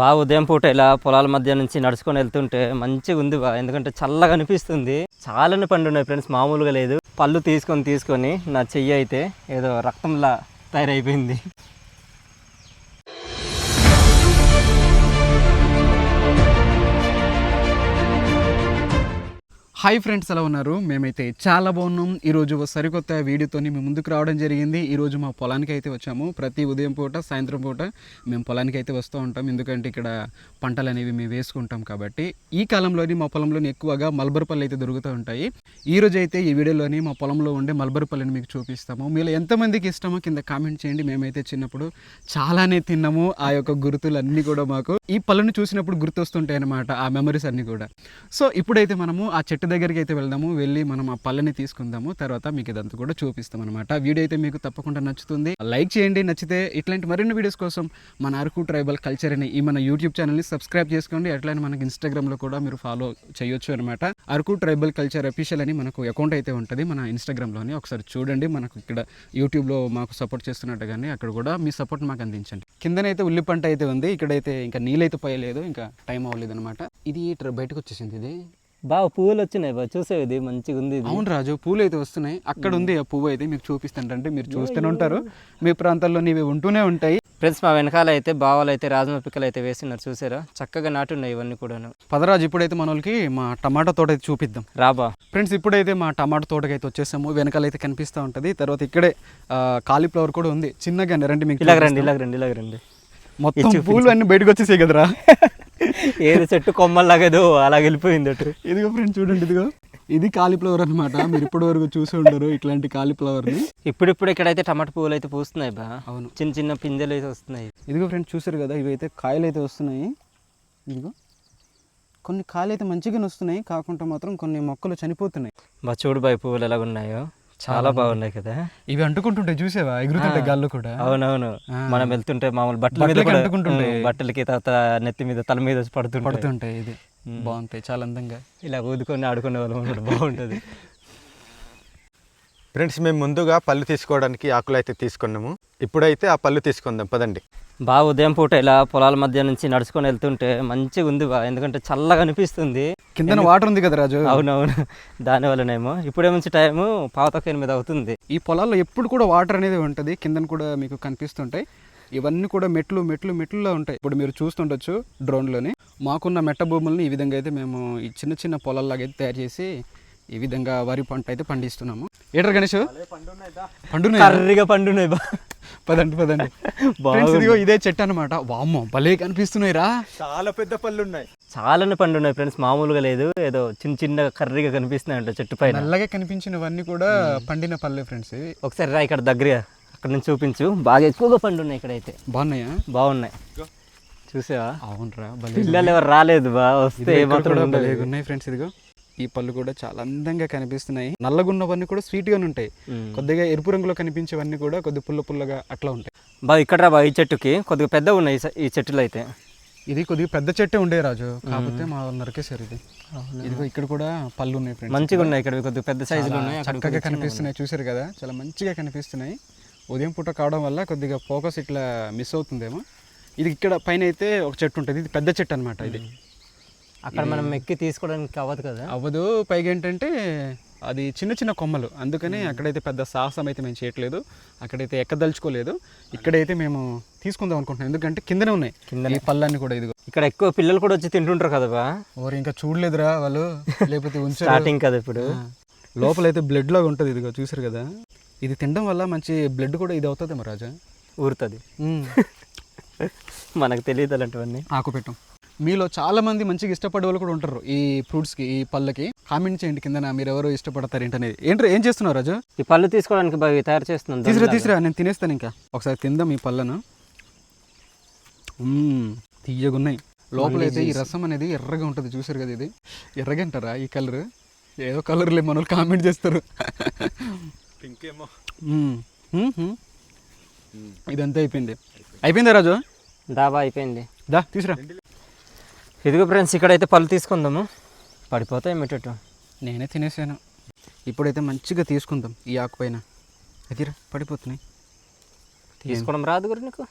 బాగా ఉదయం పూట ఇలా పొలాల మధ్య నుంచి నడుచుకొని వెళ్తుంటే మంచిగా ఉంది బా. ఎందుకంటే చల్లగా అనిపిస్తుంది. చాలానే పండు ఉన్నాయి ఫ్రెండ్స్ మామూలుగా లేదు. పళ్ళు తీసుకొని తీసుకొని నా చెయ్యి అయితే ఏదో రక్తంలా తయారైపోయింది. హాయ్ ఫ్రెండ్స్ ఎలా ఉన్నారు? మేమైతే చాలా బాగున్నాం. ఈరోజు సరికొత్త వీడియోతోని మేము ముందుకు రావడం జరిగింది. ఈరోజు మా పొలానికి అయితే వచ్చాము. ప్రతి ఉదయం పూట సాయంత్రం పూట మేము పొలానికి అయితే వస్తూ ఉంటాం. ఎందుకంటే ఇక్కడ పంటలు అనేవి మేము వేసుకుంటాం కాబట్టి. ఈ కాలంలోని మా పొలంలోని ఎక్కువగా మల్బర్ పళ్ళు అయితే దొరుకుతూ ఉంటాయి. ఈ రోజు అయితే ఈ వీడియోలోని మా పొలంలో ఉండే మల్బర్ పళ్ళని మీకు చూపిస్తాము. మీలో ఎంతమందికి ఇష్టమో కింద కామెంట్ చేయండి. మేమైతే చిన్నప్పుడు చాలానే తిన్నాము. ఆ యొక్క గుర్తులు అన్నీ కూడా మాకు ఈ పళ్ళను చూసినప్పుడు గుర్తొస్తుంటాయి అన్నమాట ఆ మెమరీస్ అన్నీ కూడా. సో ఇప్పుడైతే మనము ఆ చెట్టు దగ్గరికి అయితే వెళ్దాము వెళ్ళి మనం ఆ పళ్ళని తీసుకుందాము తర్వాత మీకు ఇదంతా కూడా చూపిస్తాం అనమాట వీడియో అయితే మీకు తప్పకుండా నచ్చుతుంది. లైక్ చేయండి నచ్చితే ఇట్లాంటి మరిన్ని వీడియోస్ కోసం మన అరకు ట్రైబల్ కల్చర్ అని ఈ మన యూట్యూబ్ ఛానల్ని సబ్స్క్రైబ్ చేసుకోండి. అట్లనే మనకి ఇన్స్టాగ్రామ్లో కూడా మీరు ఫాలో చేయొచ్చు అనమాట అరకు ట్రైబల్ కల్చర్ అఫీషియల్ అని మనకు అకౌంట్ అయితే ఉంటుంది. మన ఇన్స్టాగ్రామ్లోని ఒకసారి చూడండి. మనకు ఇక్కడ యూట్యూబ్లో మాకు సపోర్ట్ చేస్తున్నట్టుగానే అక్కడ కూడా మీ సపోర్ట్ మాకు అందించండి. కిందనైతే ఉల్లి పంట అయితే ఉంది. ఇక్కడైతే ఇంకా నీళ్ళైతే పోయలేదు. ఇంకా టైం అవ్వలేదు అనమాట ఇది బయటకు వచ్చేసింది ఇది. బాగా పువ్వులు వచ్చినాయి బా చూసేవి ఇది మంచిగా ఉంది అవును రాజు పూలు అయితే వస్తున్నాయి. అక్కడ ఉంది ఆ పువ్వు అయితే మీకు చూపిస్తానంటే మీరు చూస్తూనే ఉంటారు. మీ ప్రాంతాల్లో ఇవి ఉంటూనే ఉంటాయి. ఫ్రెండ్స్ మా వెనకాల అయితే బావాలు అయితే రాజమ పిక్కలు అయితే వేసినారు చూసారా? చక్కగా నాటున్నాయి ఇవన్నీ కూడాను. పదరాజు ఇప్పుడైతే మన వాళ్ళకి మా టమాటా తోట అయితే చూపిద్దాం రాబా ఫ్రెండ్స్ ఇప్పుడైతే మా టమాటా తోటకి అయితే వచ్చేసాము. వెనకాల అయితే కనిపిస్తూ ఉంటుంది. తర్వాత ఇక్కడే కాలీఫ్లవర్ కూడా ఉంది. చిన్నగా రండి మీకు ఇలాగ రండి ఇలాగ రండి ఇలాగ రండి. మొత్తం పూలు అన్ని బయటకు వచ్చేసాయి కదరా. ఏది చెట్టు కొమ్మల్లాగేదో అలా వెళ్ళిపోయింది అటు. ఇదిగో ఫ్రెండ్స్ చూడండి ఇదిగో. ఇది కాలీఫ్లవర్ అన్నమాట. మీరు ఇప్పటి వరకు చూసి ఉండరు ఇట్లాంటి కాలీఫ్లవర్ని. ఇప్పుడిప్పుడు ఇక్కడైతే టమాటా పువ్వులు అయితే పూస్తున్నాయి బా. అవును. చిన్న చిన్న పింజలు అయితే వస్తున్నాయి. ఇదిగో ఫ్రెండ్స్ చూసారు కదా ఇవైతే కాయలు అయితే వస్తున్నాయి. ఇదిగో. కొన్ని కాయలు అయితే మంచిగానే వస్తున్నాయి. కాకుండా మాత్రం కొన్ని మొక్కలు చనిపోతున్నాయి. బా చూడు బాయ్ పువ్వులు ఎలాగ ఉన్నాయో చాలా బాగున్నాయి కదా. ఇవి అంటుకుంటుంటాయి చూసావా? ఎగురుతుంటాయి గాల్లో కూడా. అవునవును. మనం వెళ్తుంటే మామూలు బట్టల మీద అంటుకుంటుంటాయి. బట్టలకి తర్వాత నెత్తి మీద తల మీద పడుతుంటాయి. పడుతుంటాయి ఇది. బాగుంటాయి చాలా అందంగా. ఇలా ఊదుకొని ఆడుకునే వాళ్ళం. బాగుంటది. ఫ్రెండ్స్ మేము ముందుగా పళ్ళు తీసుకోవడానికి ఆకులు అయితే తీసుకున్నాము. ఇప్పుడైతే ఆ పళ్ళు తీసుకుందాం పదండి. బాగా ఉదయం పూట ఇలా పొలాల మధ్య నుంచి నడుచుకొని వెళ్తుంటే మంచిగా ఉంది బా. ఎందుకంటే చల్లగా అనిపిస్తుంది. కింద వాటర్ ఉంది కదా రాజు? అవునవును. దాని వల్లనేమో. ఇప్పుడే మంచి టైము పావుతొక్క ఎనిమిది అవుతుంది. ఈ పొలాల్లో ఎప్పుడు కూడా వాటర్ అనేది ఉంటుంది. కిందన కూడా మీకు కనిపిస్తుంటాయి. ఇవన్నీ కూడా మెట్లు మెట్లు మెట్లులో ఉంటాయి. ఇప్పుడు మీరు చూస్తుండొచ్చు డ్రోన్లోని. మాకున్న మెట్ట భూముల్ని ఈ విధంగా అయితే మేము ఈ చిన్న చిన్న పొలాల్లాగా అయితే తయారు చేసి ఈ విధంగా వరి పంట అయితే పండిస్తున్నాము. ఏటర్ గణేష్? పండున్నాయి కర్రీగా పండున్నాయి బా. పదండి పదండి. Friends, ఇదిగో ఇదే చెట్టు అనమాట వామ్మో భలే కనిపిస్తున్నాయి రా చాలా పెద్ద పళ్ళు ఉన్నాయి చాలానే పండున్నాయి ఫ్రెండ్స్ మామూలుగా లేదు. ఏదో చిన్న చిన్న కర్రీగా కనిపిస్తున్నాయి అంట చెట్టు పైన. నల్లగా కనిపించినవన్నీ కూడా పండిన పల్లె ఫ్రెండ్స్ ఇవి ఒకసారి రా ఇక్కడ దగ్గర అక్కడ నుంచి చూపించు. బాగా ఎక్కువగా పండున్నాయి ఇక్కడైతే. బాగున్నాయా? బాగున్నాయి. చూసావా? అవునరా పిల్లలు ఎవరు రాలేదు బా వస్తే ఏమాత్రం ఉన్నాయి ఫ్రెండ్స్ ఇదిగో. ఈ పళ్ళు కూడా చాలా అందంగా కనిపిస్తున్నాయి. నల్లగున్నవన్నీ కూడా స్వీట్ గానే ఉంటాయి. కొద్దిగా ఎరుపు రంగులో కనిపించేవన్నీ కూడా కొద్ది పుల్ల పుల్లగా అట్లా ఉంటాయి. బా ఇక్కడ రా బా ఈ చెట్టుకి కొద్దిగా పెద్దగా ఉన్నాయి ఈ చెట్టులు అయితే. ఇది కొద్దిగా పెద్ద చెట్టే ఉండే రాజు. కాకపోతే మా నరికేశారు ఇది ఇదిగో ఇక్కడ కూడా పళ్ళు ఉన్నాయి ఫ్రెండ్స్ మంచిగా ఉన్నాయి ఇక్కడ కొద్దిగా పెద్ద సైజులు ఉన్నాయి చక్కగా కనిపిస్తున్నాయి. చూసారు కదా? చాలా మంచిగా కనిపిస్తున్నాయి. ఉదయం పూట కావడం వల్ల కొద్దిగా ఫోకస్ ఇట్లా మిస్ అవుతుందేమో. ఇది ఇక్కడ పైన అయితే ఒక చెట్టు ఉంటుంది. ఇది పెద్ద చెట్టు అనమాట ఇది. అక్కడ మనం ఎక్కి తీసుకోవడానికి అవ్వదు కదా? అవ్వదు. పైగా ఏంటంటే అది చిన్న చిన్న కొమ్మలు. అందుకని అక్కడైతే పెద్ద సాహసం అయితే మేము చేయట్లేదు. అక్కడైతే ఎక్కదలుచుకోలేదు. ఇక్కడైతే మేము తీసుకుందాం అనుకుంటున్నాం. ఎందుకంటే కిందనే ఉన్నాయి. ఈ పళ్ళన్నీ కూడా ఇదిగో. ఇక్కడ ఎక్కువ పిల్లలు కూడా వచ్చి తింటుంటారు కదా ఓరు ఇంకా చూడలేదురా వాళ్ళు. లేకపోతే స్టార్టింగ్ కదా ఇప్పుడు. ఆ. లోపల అయితే బ్లడ్ లాగా ఉంటుంది ఇదిగో చూసారు కదా? ఇది తినడం వల్ల మంచి బ్లడ్ కూడా ఇది అవుతుంది రాజా? ఊరుతుంది. మనకు తెలియదు అలాంటివన్నీ. ఆకు పెట్టం. మీలో చాలా మంది మంచిగా ఇష్టపడే వాళ్ళు కూడా ఉంటారు ఈ ఫ్రూట్స్కి ఈ పళ్ళకి. కామెంట్ చేయండి కింద మీరు ఎవరు ఇష్టపడతారు ఏంటనేది. ఏంటి ఏం చేస్తున్నావు రాజు? ఈ పళ్ళు తీసుకోవడానికి బాగా తయారు చేస్తున్నాను తీసురా తీసురా నేను తినేస్తాను ఇంకా. ఒకసారి తిందాం ఈ పళ్ళను. తీయగున్నాయి. లోపల అయితే ఈ రసం అనేది ఎర్రగా ఉంటుంది చూసారు కదా ఇది? ఎర్రగా అంటారా ఈ కలర్ ఏదో కలర్ లే మన కామెంట్ చేస్తారు. ఇంకేమో. ఇదంతా అయిపోయింది. అయిపోయిందా రాజు? దాబా అయిపోయింది. దా తీసురా. ఇదిగో ఫ్రెండ్స్ ఇక్కడైతే పళ్ళు తీసుకుందాము. పడిపోతాయి మెట్టు నేనే తినేసాను. ఇప్పుడైతే మంచిగా తీసుకుందాం ఈ ఆకు పైన. అదిరా పడిపోతున్నాయి. తీసుకోవడం రాదు గురు నీకు?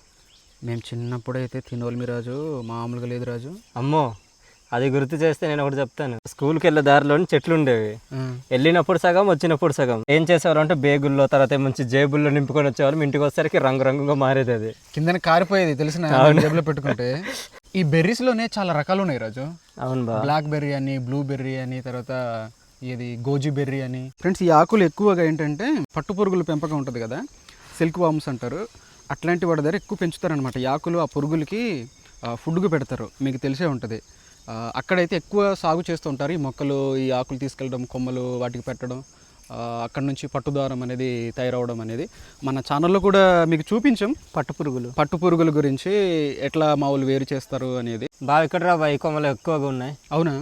మేము చిన్నప్పుడు అయితే తినోల్మి రాజు మామూలుగా లేదు రాజు. అమ్మో. అది గుర్తు చేస్తే నేను ఒకటి చెప్తాను. స్కూల్కి వెళ్ళే దారిలోని చెట్లు ఉండేవి. వెళ్ళినప్పుడు సగం వచ్చినప్పుడు సగం. ఏం చేసేవారు అంటే బేగుల్లో తర్వాత మంచి జేబుల్లో నింపుకొని వచ్చేవారు ఇంటికి వచ్చేసరికి రంగు రంగుగా మారేది అది. కిందన కారిపోయేది తెలిసిన జేబులో పెట్టుకుంటే. ఈ బెర్రీస్లోనే చాలా రకాలు ఉన్నాయి రాజు. అవును బ్లాక్ బెర్రీ అని బ్లూ బెర్రీ అని తర్వాత ఇది గోజీ బెర్రీ అని. ఫ్రెండ్స్ ఈ ఆకులు ఎక్కువగా ఏంటంటే పట్టు పురుగుల పెంపకం ఉంటుంది కదా సిల్క్ వామ్స్ అంటారు. అట్లాంటి వాడి దగ్గర ఎక్కువ పెంచుతారనమాట ఈ ఆకులు ఆ పురుగులకి ఫుడ్గా పెడతారు. మీకు తెలిసే ఉంటుంది. అక్కడైతే ఎక్కువ సాగు చేస్తూ ఉంటారు. ఈ మొక్కలు ఈ ఆకులు తీసుకెళ్ళడం కొమ్మలు వాటికి పెట్టడం అక్కడ నుంచి పట్టు దారం అనేది తయారవడం అనేది మన ఛానల్లో కూడా మీకు చూపించాం. పట్టు పురుగులు. పట్టు పురుగుల గురించి ఎట్లా మామూలు వేరు చేస్తారు అనేది. బాగా ఇక్కడ రా ఈ కొమ్మలు ఎక్కువగా ఉన్నాయి. అవునా?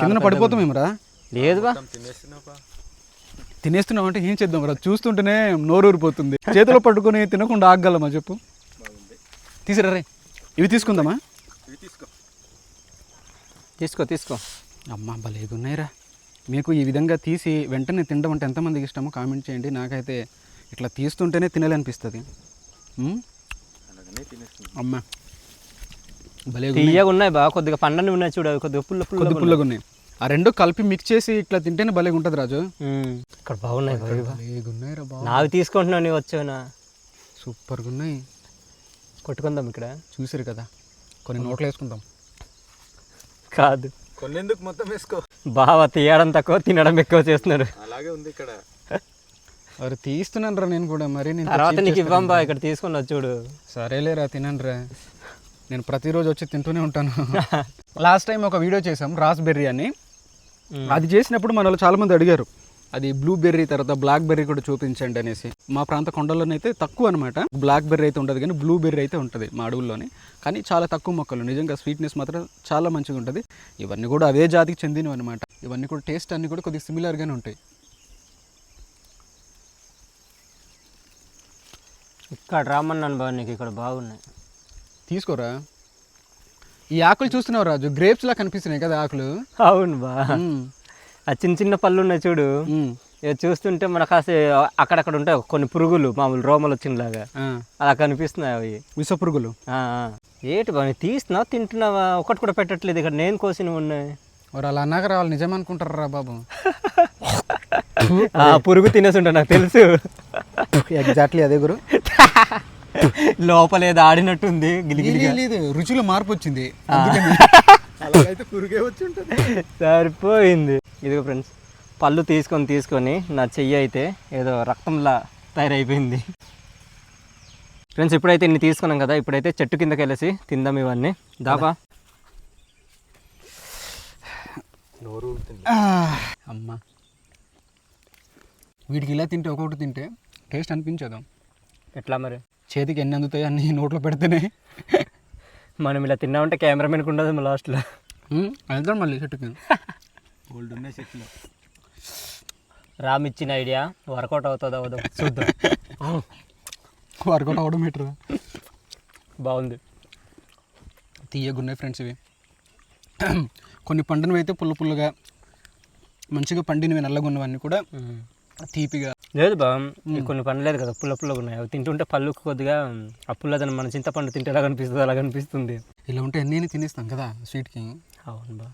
కింద పడిపోతామేమరా ఉన్నాయి. లేదు బా తినేస్తున్నాం అంటే ఏం చేద్దాం రా? చూస్తుంటేనే నోరు ఊరిపోతుంది చేతిలో పట్టుకొని తినకుండా ఆగలమా చెప్పు? తీసిరా రే. ఇవి తీసుకుందామా? తీసుకో తీసుకో. అమ్మా భలేగా ఉన్నాయిరా మీకు ఈ విధంగా తీసి వెంటనే తినడం అంటే ఎంతమందికి ఇష్టమో కామెంట్ చేయండి. నాకైతే ఇట్లా తీస్తుంటేనే తినాలనిపిస్తుంది? అమ్మా. భలే తీయగా ఉన్నాయి బా. కొద్దిగా పండని ఉన్నాయి చూడు అవి కొద్దిగా పుల్ల పుల్ల కొద్ది పుల్లగా ఉన్నాయి. ఆ రెండు కలిపి మిక్స్ చేసి ఇట్లా తింటేనే భలేగా ఉంటుంది రాజు. ఇక్కడ బాగున్నాయి నాకు తీసుకుంటున్నావు నీవు వచ్చావునా? సూపర్గా ఉన్నాయి. కొట్టుకుందాం ఇక్కడ. చూసారు కదా. కొన్ని నోట్లు వేసుకుందాం. కాదు. కొన్నిందుకు మొత్తం వేసుకో. బావ తీయడం తక్కువ తినడం ఎక్కువ చేస్తున్నాడు అలాగే ఉంది ఇక్కడ. మరి తీస్తున్నాను రా నేను కూడా మరి నేను తర్వాత నీకు ఇవ్వం బా ఇక్కడ తీసుకున్నా చూడు. సరేలేరా తినండి రా నేను ప్రతిరోజు వచ్చి తింటూనే ఉంటాను. లాస్ట్ టైం ఒక వీడియో చేసాం రాస్బెర్రీ అని అది చేసినప్పుడు మన వాళ్ళు చాలా మంది అడిగారు అది బ్లూ బెర్రీ తర్వాత బ్లాక్ బెర్రీ కూడా చూపించండి అనేసి. మా ప్రాంత కొండల్లోనైతే తక్కువ అనమాట బ్లాక్ బెర్రీ అయితే ఉండదు కానీ బ్లూ బెర్రీ అయితే ఉంటుంది మా అడవుల్లోని. కానీ చాలా తక్కువ మొక్కలు. నిజంగా స్వీట్నెస్ మాత్రం చాలా మంచిగా ఉంటుంది. ఇవన్నీ కూడా అదే జాతికి చెందినవి అనమాట ఇవన్నీ కూడా టేస్ట్ అన్నీ కూడా కొద్దిగా సిమిలర్గానే ఉంటాయి. ఇక్కడ రామన్నాను బా నీకు ఇక్కడ బాగున్నాయి. తీసుకోరా? ఈ ఆకులు చూస్తున్నావు రాజు. గ్రేప్స్ లా కనిపిస్తున్నాయి కదా ఆకులు. అవును బా. ఆ చిన్న చిన్న పళ్ళు ఉన్నాయి చూడు. ఇక చూస్తుంటే మన కాసే అక్కడక్కడ ఉంటాయి కొన్ని పురుగులు మామూలు రోమలు వచ్చినలాగా. అలా కనిపిస్తున్నాయి అవి. విష పురుగులు. ఏంటి బా నీవు తీస్తున్నావా తింటున్నావా? ఒకటి కూడా పెట్టట్లేదు ఇక్కడ. నేను కోసినవి ఉన్నాయి మరి అలా అన్నాక రావాలి. నిజం అనుకుంటారా బాబు? ఆ పురుగు తినేసి ఉంటా నాకు తెలుసు. ఎగ్జాక్ట్లీ అదే గురు. లోపల ఏదో ఆడినట్టుంది లేదు రుచిలో మార్పు వచ్చింది. సరిపోయింది. ఇదిగో ఫ్రెండ్స్ పళ్ళు తీసుకొని తీసుకొని నా చెయ్యి అయితే ఏదో రక్తంలా తయారైపోయింది. ఫ్రెండ్స్ ఇప్పుడైతే ఇన్ని తీసుకున్నాం కదా ఇప్పుడైతే చెట్టు కిందకి వెళ్ళేసి తిందాం ఇవన్నీ. దాబా. అమ్మా. వీటికి ఇలా తింటే ఒక్కొక్కటి తింటే టేస్ట్ అనిపించదు? ఎట్లా మరి? చేతికి ఎన్ని అందుతాయి అన్ని నోట్లో పెడితేనే. మనం ఇలా తిన్నామంటే కెమెరామెన్కి ఉండదు లాస్ట్లో. వెళ్తాం మళ్ళీ చెట్టుకి గోల్డ్ ఉన్నాయి చెట్లు రామ్ ఇచ్చిన ఐడియా వర్కౌట్ అవుతుందో అవదో చూద్దాం. వర్కౌట్ అవ్వడం మీటర్ బాగుంది. తీయగున్నాయి ఫ్రెండ్స్ ఇవి. కొన్ని పండినవి అయితే పుల్ల పుల్లగా మంచిగా పండినవి నల్లగున్నవన్నీ కూడా తీపిగా. లేదు బా కొన్ని పండ్లు లేదు కదా పుల్ల పుల్లగా ఉన్నాయి. అవి తింటుంటే పళ్ళు కొద్దిగా ఆ పుల్లదనం మన చింతపండు తింటే ఎలా కనిపిస్తుంది అలా కనిపిస్తుంది. ఇలా ఉంటే అన్నీ తినేస్తాం కదా స్వీట్కి అవును బా.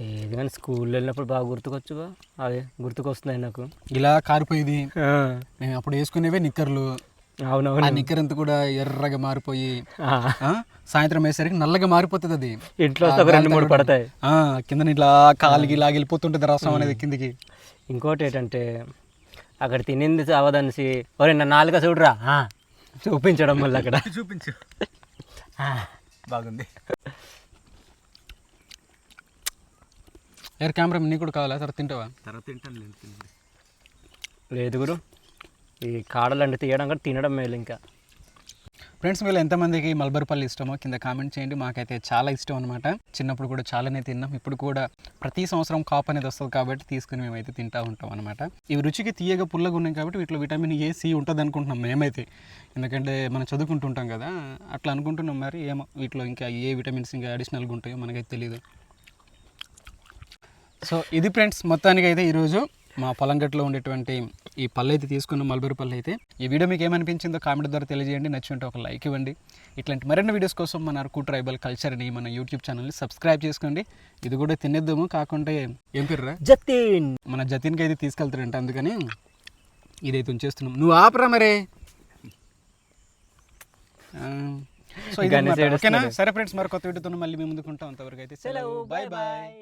లేదు కానీ స్కూల్లో వెళ్ళినప్పుడు బాగా గుర్తుకొచ్చు అదే గుర్తుకొస్తున్నాయి నాకు. ఇలా కారిపోయేది. మేము అప్పుడు వేసుకునేవే నిక్కర్లు. ఆ అవునవును నిక్కర్ అంతా కూడా ఎర్రగా మారిపోయి. సాయంత్రం అయ్యేసరికి నల్లగా మారిపోతుంది అది. ఇంట్లో రెండు మూడు పడతాయి. కింద ఇట్లా కాలికి లాగి వెళ్ళిపోతుంటుంది రసం అనేది కిందికి. ఇంకోటి ఏంటంటే అక్కడ తినింది చావదనిసి ఒరే నా నాలుక చూడరా. చూపించడం వల్ల అక్కడ. చూపించు. బాగుంది. ఎయిర్ కెమెరా నీ కూడా కావాలా? తర్వాత తింటావా? తర్వాత తింటాను లేదు. లేదు గురు. ఈ కాడలంటే తీయడం కూడా తినడం మేలు ఇంకా. ఫ్రెండ్స్ వీళ్ళు ఎంతమందికి మల్బర్పల్లి ఇష్టమో కింద కామెంట్ చేయండి. మాకైతే చాలా ఇష్టం అనమాట చిన్నప్పుడు కూడా చాలానే తిన్నాం. ఇప్పుడు కూడా ప్రతి సంవత్సరం కాప్ అనేది వస్తుంది కాబట్టి తీసుకుని మేమైతే తింటా ఉంటాం అనమాట ఇవి రుచికి తీయగా పుల్లగా ఉన్నాయి కాబట్టి వీటిలో విటమిన్ ఏ సి ఉంటుంది అనుకుంటున్నాం మేమైతే. ఎందుకంటే మనం చదువుకుంటుంటాం కదా అట్లా అనుకుంటున్నాం మరి ఏమో. వీటిలో ఇంకా ఏ విటమిన్స్ ఇంకా అడిషనల్గా ఉంటాయో మనకైతే తెలియదు సో ఇది ఫ్రెండ్స్ మొత్తానికి అయితే ఈరోజు మా పొలం గట్టులో ఉండేటువంటి ఈ పళ్ళు అయితే తీసుకున్న మల్బరీ పళ్ళు అయితే. ఈ వీడియో మీకు ఏమనిపించిందో కామెంట్ ద్వారా తెలియజేయండి. నచ్చి ఉంటే ఒక లైక్ ఇవ్వండి. ఇట్లాంటి మరిన్ని వీడియోస్ కోసం మన అరకు ట్రైబల్ కల్చర్ని మన యూట్యూబ్ ఛానల్ని సబ్స్క్రైబ్ చేసుకోండి. ఇది కూడా తినేద్దాము కాకుంటే ఏం పేరురా జతిన్. మన జతిన్కి అయితే తీసుకెళ్తారంట అందుకని ఇదైతే ఉంచేస్తున్నాం. నువ్వు ఆపరా మరే. సో. ఓకేనా. సరే ఫ్రెండ్స్ మరి కొత్త వీడియోతో మళ్ళీ మేము ముందుకుంటాం అంతవరకు అయితే సెలవు. బాయ్. బాయ్.